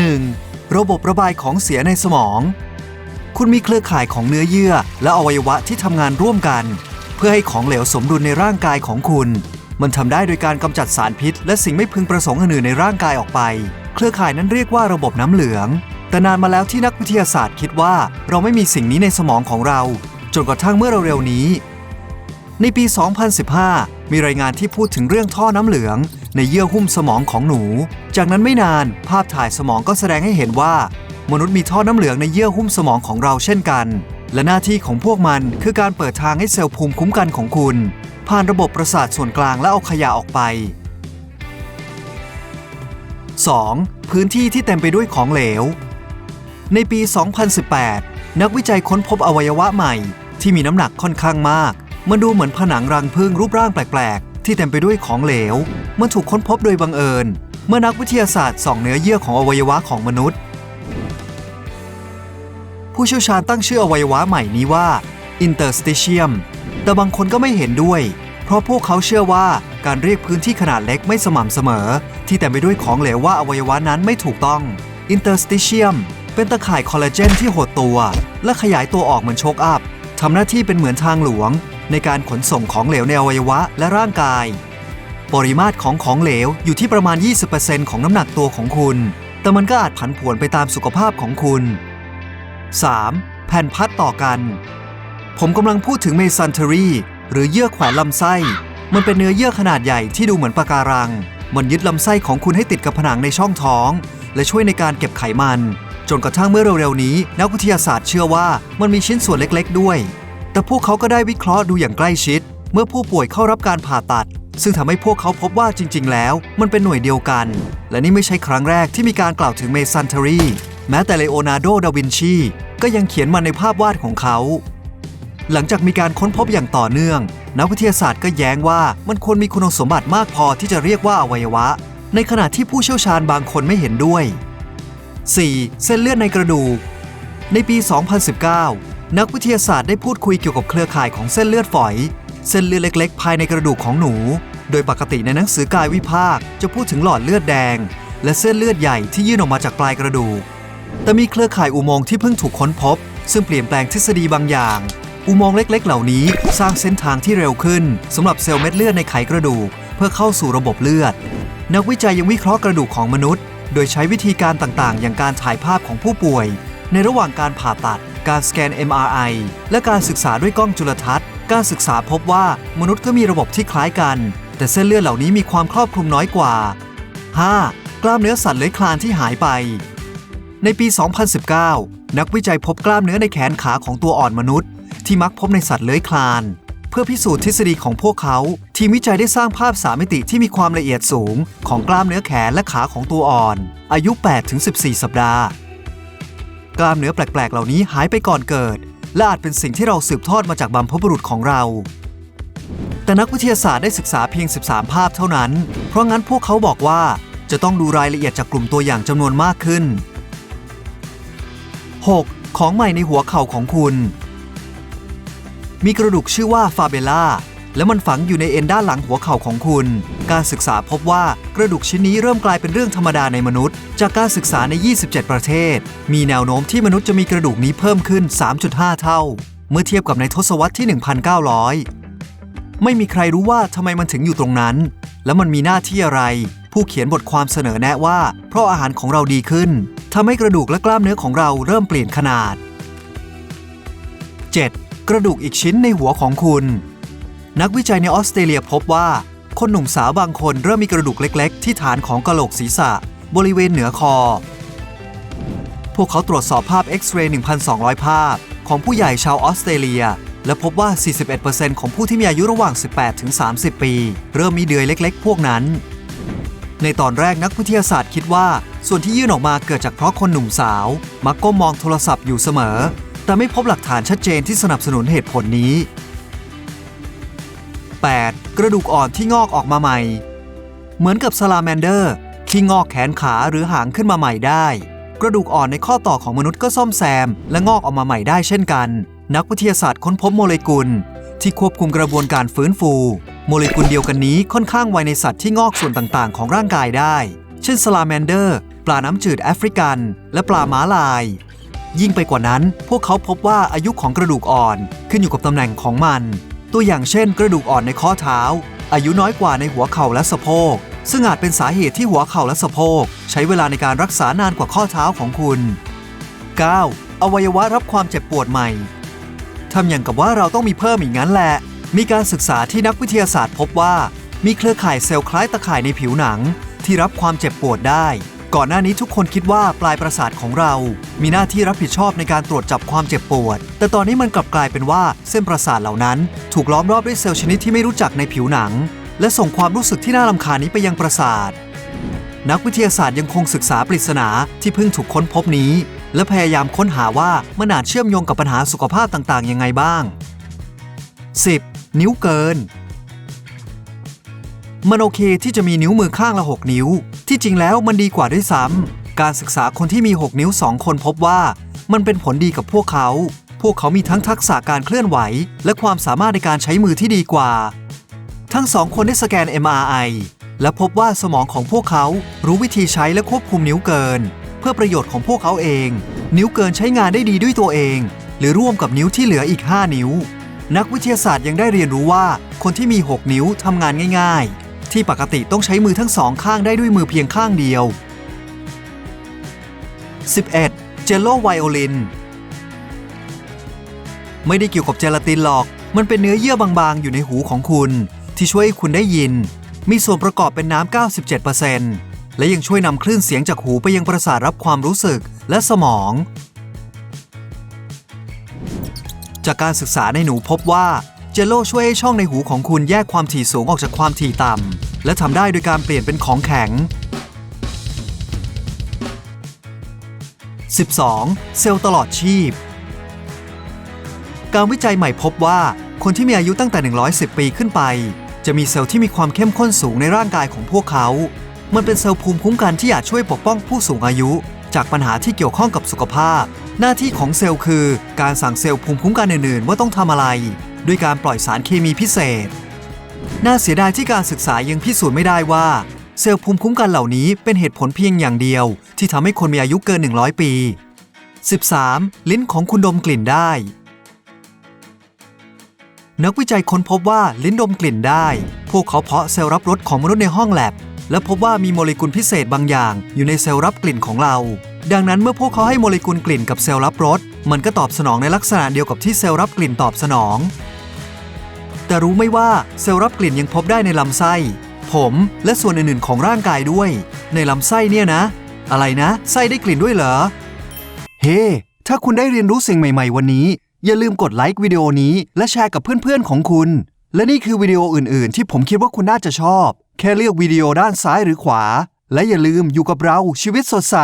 1. ระบบระบายของเสียในสมอง คุณมีเครือข่ายของเนื้อเยื่อ และอวัยวะที่ทำงานร่วมกัน เพื่อให้ของเหลวสมดุลในร่างกายของคุณ มันทำได้โดยการกำจัดสารพิษ และสิ่งไม่พึงประสงค์อื่นในร่างกายออกไป เครือข่ายนั้นเรียกว่าระบบน้ำเหลือง แต่นานมาแล้วที่นักวิทยาศาสตร์คิดว่าเราไม่มีสิ่งนี้ในสมองของเรา จนกระทั่งเมื่อเร็วๆนี้ ในปี 2015 มีรายงานที่พูดถึงเรื่องท่อน้ำเหลือง ในเยื่อหุ้มสมองของหนู จากนั้นไม่นานภาพถ่ายสมองก็แสดงให้เห็นว่า มนุษย์มีท่อน้ำเหลืองในเยื่อหุ้มสมองของเราเช่นกัน และหน้าที่ของพวกมันคือการเปิดทางให้เซลล์ภูมิคุ้มกันของคุณ ผ่านระบบประสาทส่วนกลางและเอาขยะออกไป 2. พื้นที่ที่เต็มไปด้วยของเหลว ในปี 2018 นักวิจัยค้นพบอวัยวะใหม่ที่มีน้ำหนักค่อนข้างมาก มันดูเหมือนผนังรังผึ้งรูปร่างแปลกๆ ที่เต็มไปด้วยของเหลว มันถูกค้นพบโดยบังเอิญ เมื่อนักวิทยาศาสตร์ส่องเนื้อเยื่อของอวัยวะของมนุษย์ ผู้เชี่ยวชาญตั้งชื่ออวัยวะใหม่นี้ว่า interstitium แต่บางคนก็ไม่เห็นด้วย เพราะพวกเขาเชื่อว่าการเรียกพื้นที่ขนาดเล็กไม่สม่ำเสมอ ที่เต็มไปด้วยของเหลวว่าอวัยวะนั้นไม่ถูกต้อง interstitium เป็นตะข่ายคอลลาเจนที่หดตัว และขยายตัวออกเหมือนโชกอัพทำหน้าที่เป็นเหมือนทางหลวง ในการขนส่งของเหลวในอวัยวะและร่างกาย ปริมาตรของของเหลวอยู่ที่ประมาณ 20%ของน้ำหนักตัวของคุณ แต่มันก็อาจผันผวนไปตามสุขภาพของคุณ 3. แผ่นพัดต่อกัน ผมกำลังพูดถึงเมซันเทอรีหรือเยื่อแขวนลำไส้ มันเป็นเนื้อเยื่อขนาดใหญ่ที่ดูเหมือนปะการัง มันยึดลำไส้ของคุณให้ติดกับผนังในช่องท้อง และช่วยในการเก็บไขมัน จนกระทั่งเมื่อเร็วๆนี้ นักวิทยาศาสตร์เชื่อว่ามันมีชิ้นส่วนเล็กๆ ด้วย แต่พวกเขาก็ได้วิเคราะห์ดูอย่างใกล้ชิด เมื่อผู้ป่วยเข้ารับการผ่าตัด ซึ่งทำให้พวกเขาพบว่าจริง ๆ แล้ว มันเป็นหน่วยเดียวกัน และนี่ไม่ใช่ครั้งแรกที่มีการกล่าวถึงเมซันเทอรีแม้แต่เลโอนาร์โด ดาวินชี ก็ยังเขียนมันในภาพวาดของเขา หลังจากมีการค้นพบอย่างต่อเนื่อง นักวิทยาศาสตร์ก็แย้งว่ามันควรมีคุณสมบัติมากพอที่จะเรียกว่าอวัยวะ ในขณะที่ผู้เชี่ยวชาญบางคนไม่เห็นด้วย 4. เส้นเลือดในกระดูก ในปี 2019 นักวิทยาศาสตร์ได้พูดคุยเกี่ยวกับเครือข่ายของเส้นเลือดฝอย เส้นเลือดเล็ก ๆ ภายในกระดูกของหนู โดยปกติในหนังสือกายวิภาค จะพูดถึงหลอดเลือดแดง และเส้นเลือดใหญ่ที่ยื่นออกมาจากปลายกระดูก แต่มีเครือข่ายอุโมงค์ที่เพิ่งถูกค้นพบ ซึ่งเปลี่ยนแปลงทฤษฎีบางอย่าง อุโมงค์เล็ก ๆ เหล่านี้สร้างเส้นทางที่เร็วขึ้นสำหรับเซลล์เม็ดเลือดในไขกระดูก เพื่อเข้าสู่ระบบเลือด นักวิจัยยังวิเคราะห์กระดูกของมนุษย์ โดยใช้วิธีการต่างๆ อย่างการถ่ายภาพของผู้ป่วย ในระหว่างการผ่าตัด การสแกน MRI และการศึกษาด้วยกล้องจุลทรรศน์ การศึกษาพบว่ามนุษย์ก็มีระบบที่คล้ายกัน แต่เส้นเลือดเหล่านี้มีความครอบคลุมน้อยกว่า 5. กล้ามเนื้อสัตว์เลื้อยคลานที่หายไป ในปี 2019 นักวิจัยพบกล้ามเนื้อในแขนขาของตัวอ่อนมนุษย์ ที่มักพบในสัตว์เลื้อยคลาน เพื่อพิสูจน์ทฤษฎีของพวกเขา ทีมวิจัยได้สร้างภาพสามมิติที่มีความละเอียดสูง ของกล้ามเนื้อแขนและขาของตัวอ่อน อายุ 8-14 สัปดาห์ กล้ามเนื้อแปลกๆ เหล่านี้หายไปก่อนเกิด และอาจเป็นสิ่งที่เราสืบทอดมาจากบรรพบุรุษของเรา แต่นักวิทยาศาสตร์ได้ศึกษาเพียง 13 ภาพเท่านั้น เพราะงั้นพวกเขาบอกว่าจะต้องดูรายละเอียดจากกลุ่มตัวอย่างจำนวนมากขึ้น 6. ของใหม่ในหัวเข่าของคุณ มีกระดูกชื่อว่าฟาเบล่า และมันฝังอยู่ในเอ็นด้านหลังหัวเข่าของคุณ การศึกษาพบว่ากระดูกชิ้นนี้เริ่มกลายเป็นเรื่องธรรมดาในมนุษย์ จากการศึกษาใน 27 ประเทศ มีแนวโน้มที่มนุษย์จะมีกระดูกนี้เพิ่มขึ้น 3.5 เท่า เมื่อเทียบกับในทศวรรษที่ 1,900 ไม่มีใครรู้ว่าทำไมมันถึงอยู่ตรงนั้น และมันมีหน้าที่อะไร ผู้เขียนบทความเสนอแนะว่า เพราะอาหารของเราดีขึ้นทำให้กระดูกและกล้ามเนื้อของเราเริ่มเปลี่ยนขนาด 7. กระดูกอีกชิ้นในหัวของคุณ นักวิจัยในออสเตรเลียพบว่า คนหนุ่มสาวบางคนเริ่มมีกระดูกเล็ก ๆ ที่ฐานของกะโหลกศีรษะ บริเวณเหนือคอ พวกเขาตรวจสอบภาพเอ็กซเรย์ 1,200 ภาพ ของผู้ใหญ่ชาวออสเตรเลีย และพบว่า 41%ของผู้ที่มีอายุระหว่าง 18-30 ปี เริ่มมีเดือยเล็ก ๆ พวกนั้น ในตอนแรกนักวิทยาศาสตร์คิดว่า ส่วนที่ยื่นออกมาเกิดจากเพราะคนหนุ่มสาว มักก้มมองโทรศัพท์อยู่เสมอ แต่ไม่พบหลักฐานชัดเจนที่สนับสนุนเหตุผลนี้ 8. กระดูกอ่อนที่งอกออกมาใหม่ เหมือนกับซาลาแมนเดอร์ ที่งอกแขนขาหรือหางขึ้นมาใหม่ได้ กระดูกอ่อนในข้อต่อของมนุษย์ก็ซ่อมแซม และงอกออกมาใหม่ได้เช่นกัน นักวิทยาศาสตร์ค้นพบโมเลกุล ที่ควบคุมกระบวนการฟื้นฟู โมเลกุลเดียวกันนี้ค่อนข้างไวในสัตว์ที่งอกส่วนต่างๆ ของร่างกายได้ เช่นสลาแมนเดอร์ ปลาน้ำจืดแอฟริกัน และปลาม้าลายยิ่งไปกว่านั้น พวกเขาพบว่าอายุของกระดูกอ่อนขึ้นอยู่กับตำแหน่งของมัน ตัวอย่างเช่น กระดูกอ่อนในข้อเท้า อายุน้อยกว่าในหัวเข่าและสะโพก ซึ่งอาจเป็นสาเหตุที่หัวเข่าและสะโพก ใช้เวลาในการรักษานานกว่าข้อเท้าของคุณ 9. อวัยวะรับความเจ็บปวดใหม่ทำอย่างกับว่าเราต้องมีเพิ่มอีกงั้นแหละ มีการศึกษาที่นักวิทยาศาสตร์พบว่า มีเครือข่ายเซลล์คล้ายตะข่ายในผิวหนัง ที่รับความเจ็บปวดได้ ก่อนหน้านี้ทุกคนคิดว่าปลายประสาทของเรา มีหน้าที่รับผิดชอบในการตรวจจับความเจ็บปวด แต่ตอนนี้มันกลับกลายเป็นว่าเส้นประสาทเหล่านั้น ถูกล้อมรอบด้วยเซลล์ชนิดที่ไม่รู้จักในผิวหนัง และส่งความรู้สึกที่น่ารำคาญนี้ไปยังประสาท นักวิทยาศาสตร์ยังคงศึกษาปริศนาที่เพิ่งถูกค้นพบนี้ และพยายามค้นหาว่ามันอาจเชื่อมโยงกับปัญหาสุขภาพต่างๆยังไงบ้าง 10. นิ้วเกิน มันโอเคที่จะมีนิ้วมือข้างละ 6 นิ้ว ที่จริงแล้วมันดีกว่าด้วยซ้ำการศึกษาคนที่มี 6 นิ้ว 2 คนพบว่า มันเป็นผลดีกับพวกเขา พวกเขามีทั้งทักษะการเคลื่อนไหว และความสามารถในการใช้มือที่ดีกว่า ทั้งสองคนได้สแกน MRI และพบว่าสมองของพวกเขารู้วิธีใช้และควบคุมนิ้วเกิน เพื่อประโยชน์ของพวกเขาเอง นิ้วเกินใช้งานได้ดีด้วยตัวเอง หรือร่วมกับนิ้วที่เหลืออีก 5 นิ้ว นักวิทยาศาสตร์ยังได้เรียนรู้ว่า คนที่มี 6 นิ้วทำงานง่าย ๆ ที่ปกติต้องใช้มือทั้งสองข้างได้ด้วยมือเพียงข้างเดียว 11. เจลโลไวโอลิน ไม่ได้เกี่ยวกับเจลาตินหรอก มันเป็นเนื้อเยื่อบางๆ อยู่ในหูของคุณ ที่ช่วยให้คุณได้ยิน มีส่วนประกอบเป็นน้ำ 97%และยังช่วยนำคลื่นเสียงจากหูไปยังประสาทรับความรู้สึกและสมอง จากการศึกษาในหนูพบว่า เจลโลช่วยให้ช่องในหูของคุณแยกความถี่สูงออกจากความถี่ต่ำ และทำได้โดยการเปลี่ยนเป็นของแข็ง 12. เซลล์ตลอดชีพ การวิจัยใหม่พบว่า คนที่มีอายุตั้งแต่ 110 ปีขึ้นไป จะมีเซลล์ที่มีความเข้มข้นสูงในร่างกายของพวกเขา มันเป็นเซลล์ภูมิคุ้มกันที่อาจช่วยปกป้องผู้สูงอายุ จากปัญหาที่เกี่ยวข้องกับสุขภาพ หน้าที่ของเซลล์คือ การสั่งเซลล์ภูมิคุ้มกันอื่นๆว่าต้องทำอะไร ด้วยการปล่อยสารเคมีพิเศษ น่าเสียดายที่การศึกษายังพิสูจน์ไม่ได้ว่า เซลล์ภูมิคุ้มกันเหล่านี้เป็นเหตุผลเพียงอย่างเดียว ที่ทำให้คนมีอายุเกิน 100 ปี 13. ลิ้นของคุณดมกลิ่นได้ นักวิจัยค้นพบว่าลิ้นดมกลิ่นได้ พวกเขาเพาะเซลล์รับรสของมนุษย์ในห้องแลบ และพบว่ามีโมเลกุลพิเศษบางอย่าง อยู่ในเซลล์รับกลิ่นของเรา ดังนั้นเมื่อพวกเขาให้โมเลกุลกลิ่นกับเซลล์รับรสมันก็ตอบสนองในลักษณะเดียวกับที่เซลล์รับกลิ่นตอบสนอง แต่รู้ไหมว่าเซลล์รับกลิ่นยังพบได้ในลำไส้ ผมและส่วนอื่นๆของร่างกายด้วย ในลำไส้เนี่ยนะ อะไรนะ ไส้ได้กลิ่นด้วยเหรอ เฮ้ถ้าคุณได้เรียนรู้สิ่งใหม่ ๆ วันนี้ อย่าลืมกดไลค์วิดีโอนี้ และแชร์กับเพื่อนๆของคุณ และนี่คือวิดีโออื่น ๆ ที่ผมคิดว่าคุณน่าจะชอบ แค่เลือกวิดีโอด้านซ้ายหรือขวา และอย่าลืมอยู่กับเราชีวิตสดใส